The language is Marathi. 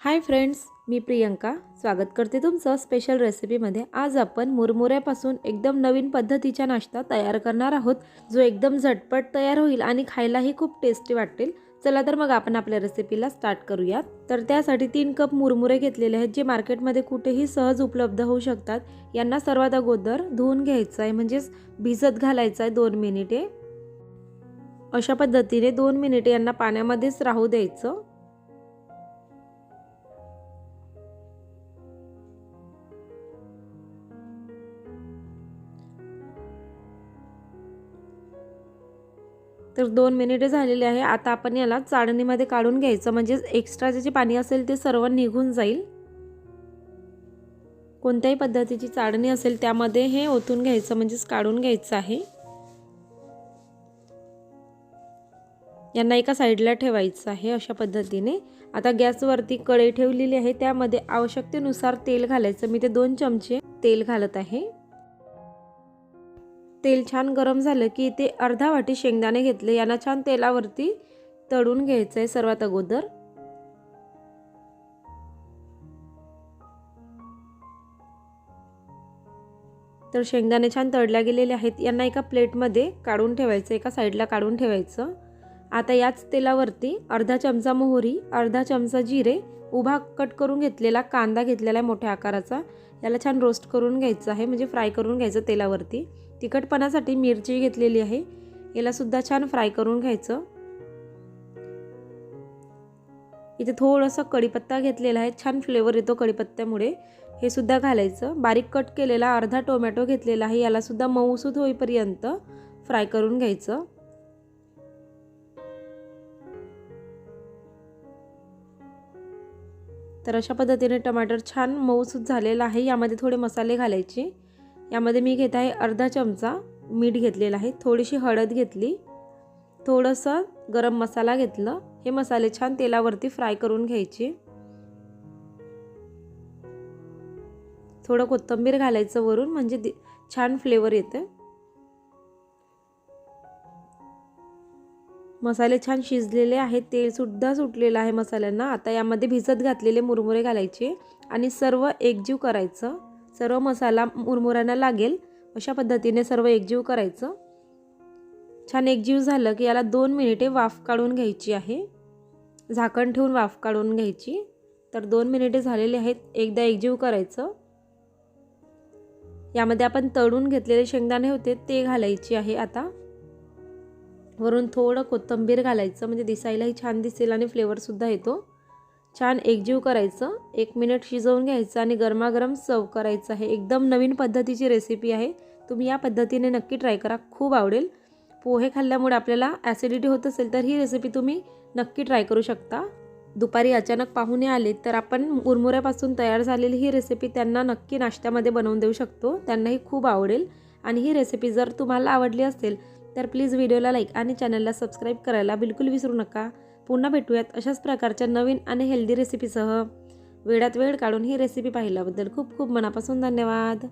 हाय फ्रेंड्स मी प्रियंका. स्वागत करते तुमचं स्पेशल रेसिपीमध्ये आज आपण मुरमुऱ्यापासून एकदम नवीन पद्धतीचा नाश्ता तयार करणार आहोत जो एकदम झटपट तयार होईल आणि खायलाही खूप टेस्टी वाटेल. चला तर मग आपण आपल्या रेसिपीला स्टार्ट करूयात. तर त्यासाठी तीन कप मुरमुरे घेतलेले आहेत जे मार्केटमध्ये कुठेही सहज उपलब्ध होऊ शकतात. यांना सर्वात अगोदर धुवून घ्यायचं आहे म्हणजेच भिजत घालायचं आहे दोन मिनिटे अशा पद्धतीने दोन मिनिटे यांना पाण्यामध्येच राहू द्यायचं. तर दोन मिनिटे झालेले आहे. आता आपण याला चाळणीमध्ये काढून घ्यायचं. म्हणजेच एक्स्ट्राचे जे पाणी असेल ते सर्व निघून जाईल. कोणत्याही पद्धतीची चाळणी असेल त्यामध्ये हे ओतून घ्यायचं. म्हणजेच काढून घ्यायचं आहे. यांना एका साईडला ठेवायचं आहे अशा पद्धतीने. आता गॅसवरती कढई ठेवलेली आहे. त्यामध्ये आवश्यकतेनुसार तेल घालायचं. मी ते दोन चमचे तेल घालत आहे. तेल छान गरम झालं की ते अर्धा वाटी शेंगदाणे घेतले. यांना छान तेलावरती तळून घ्यायचं आहे सर्वात अगोदर. तर शेंगदाणे छान तळल्या गेलेले आहेत. यांना एका प्लेटमध्ये काढून ठेवायचं एका साईडला काढून ठेवायचं. आता याच तेलावरती अर्धा चमचा मोहरी अर्धा चमचा जिरे उभा कट करून घेतलेला कांदा घेतलेला आहे मोठ्या आकाराचा. याला छान रोस्ट करून घ्यायचं आहे म्हणजे फ्राय करून घ्यायचं तेलावरती. तिखटपणासाठी मिरची घेतलेली आहे. याला सुद्धा छान फ्राय करून घ्यायचं. इथे थोडंसं कढीपत्ता घेतलेला आहे छान फ्लेवर येतो कढीपत्त्यामुळे. हे सुद्धा घालायचं. बारीक कट केलेला अर्धा टोमॅटो घेतलेला आहे यालासुद्धा मऊसूद होईपर्यंत फ्राय करून घ्यायचं. तर अशा पद्धतीने टमाटर छान मऊसूत झालेला आहे. यामध्ये थोडे मसाले घालायचे. यामध्ये मी घेत आहे अर्धा चमचा मीठ घेतलेलं आहे. थोडीशी हळद घेतली. थोडंसं गरम मसाला घेतलं. हे मसाले छान तेलावरती फ्राय करून घ्यायचे. थोडं कोथिंबीर घालायचं वरून. म्हणजे छान फ्लेवर येतं मसाले छान शिजलेले आहेत तेलसुद्धा सुटलेलं आहे मसाल्यांना. आता यामध्ये भिजत घातलेले मुरमुरे घालायचे आणि सर्व एकजीव करायचं. सर्व मसाला मुरमुऱ्यांना लागेल अशा पद्धतीने सर्व एकजीव करायचं. छान एकजीव झालं की याला दोन मिनिटे वाफ काढून घ्यायची आहे. झाकण ठेवून वाफ काढून घ्यायची. तर दोन मिनिटे झालेले आहेत एकदा एकजीव करायचं. यामध्ये आपण तळून घेतलेले शेंगदाणे होते ते घालायचे आहे आता. वरून थोडं कोथिंबीर घालायचं म्हणजे दिसायलाही छान दिसेल आणि फ्लेवरसुद्धा येतो. छान एकजीव करायचं एक मिनिट शिजवून घ्यायचं आणि गरमागरम सर्व करायचं आहे. एकदम नवीन पद्धतीची रेसिपी आहे. तुम्ही या पद्धतीने नक्की ट्राय करा खूप आवडेल. पोहे खाल्ल्यामुळे आपल्याला ॲसिडिटी होत असेल तर ही रेसिपी तुम्ही नक्की ट्राय करू शकता. दुपारी अचानक पाहुणे आले तर आपण मुरमुऱ्यापासून तयार झालेली ही रेसिपी त्यांना नक्की नाश्त्यामध्ये बनवून देऊ शकतो. त्यांनाही खूप आवडेल. आणि ही रेसिपी जर तुम्हाला आवडली असेल तर प्लीज व्हिडिओला लाईक आणि चॅनलला सबस्क्राईब करायला बिलकुल विसरू नका. पुन्हा भेटूयात अशाच प्रकारच्या नवीन आणि हेल्दी रेसिपीसह. वेळात वेळ काढून ही रेसिपी पाहिल्याबद्दल खूप खूप मनापासून धन्यवाद.